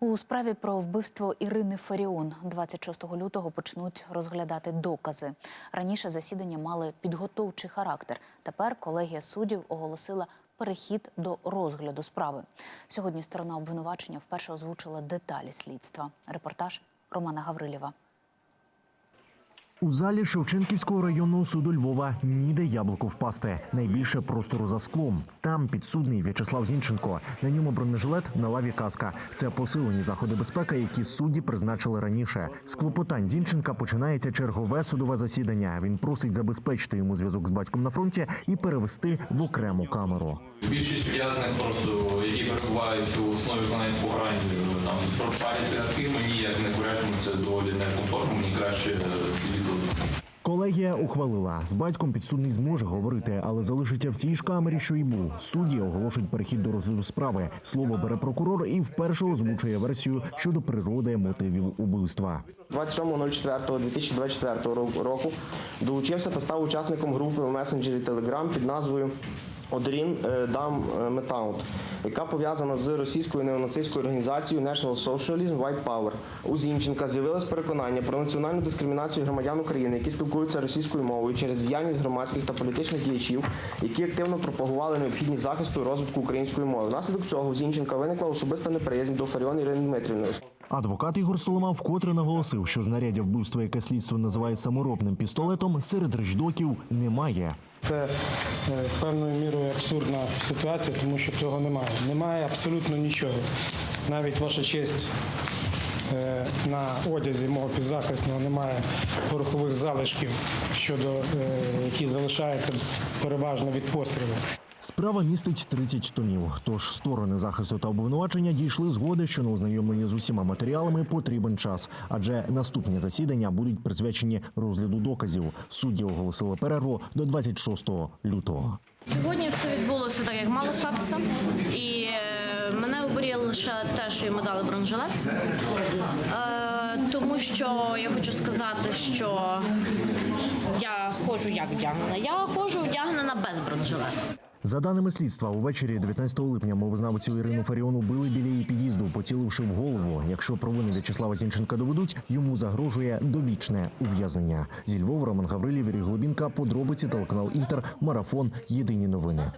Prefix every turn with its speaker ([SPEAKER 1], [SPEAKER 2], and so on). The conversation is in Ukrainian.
[SPEAKER 1] У справі про вбивство Ірини Фаріон 26 лютого почнуть розглядати докази. Раніше засідання мали підготовчий характер. Тепер колегія суддів оголосила перехід до розгляду справи. Сьогодні сторона обвинувачення вперше озвучила деталі слідства. Репортаж Романа Гаврилєва.
[SPEAKER 2] У залі Шевченківського районного суду Львова ніде яблуко впасти. Найбільше простору за склом. Там підсудний В'ячеслав Зінченко. На ньому бронежилет на лаві каска. Це посилені заходи безпеки, які судді призначили раніше. З клопотань Зінченка починається чергове судове засідання. Він просить забезпечити йому зв'язок з батьком на фронті і перевести в окрему камеру.
[SPEAKER 3] Більшість в'язних просто, які перебувають у основі виконання покарань, там пропаряться над ким, ми ніяк не курятимемо, це доволі некомфортно, мені краще е.
[SPEAKER 2] Колегія ухвалила з батьком підсудний зможе говорити, але залишиться в цій ж камері, що й був. Судді оголошують перехід до розгляду справи. Слово бере прокурор і вперше озвучує версію щодо природи мотивів убивства.
[SPEAKER 4] 27.04.2024 року долучився та став учасником групи в месенджері Telegram під назвою Одрін Дам Метаут, яка пов'язана з російською неонацистською організацією National Socialism White Power. У Зінченка з'явилось переконання про національну дискримінацію громадян України, які спілкуються російською мовою через діяльність громадських та політичних діячів, які активно пропагували необхідність захисту і розвитку української мови. Внаслідок цього у Зінченка виникла особиста неприязнь до Фаріон Ірини Дмитрівни.
[SPEAKER 2] Адвокат Ігор Солома вкотре наголосив, що знаряддя вбивства, яке слідство називає саморобним пістолетом, серед речдоків немає.
[SPEAKER 5] Це е, певною мірою абсурдна ситуація, тому що цього немає. Немає абсолютно нічого. Навіть ваша честь е, на одязі мого підзахисного немає порохових залишків, щодо е, які залишаються переважно від пострілу.
[SPEAKER 2] Справа містить 30 томів. Тож сторони захисту та обвинувачення дійшли згоди, що на ознайомлення з усіма матеріалами потрібен час, адже наступні засідання будуть присвячені розгляду доказів. Судді оголосили перерву до 26 лютого.
[SPEAKER 6] Сьогодні все відбулося так, як мало статися, і е, мене обуріло лише те, що йому дали бронежилет. Е, тому що я хочу сказати, що я ходжу як вдягнена. Я ходжу вдягнена без бронежилета.
[SPEAKER 2] За даними слідства, увечері 19 липня мовознавцю Ірину Фаріону били біля її під'їзду, поціливши в голову. Якщо провини В'ячеслава Зінченка доведуть, йому загрожує довічне ув'язнення. Зі Львова Роман Гаврилів, Глобінка, подробиці телеканал Інтер, марафон. Єдині новини.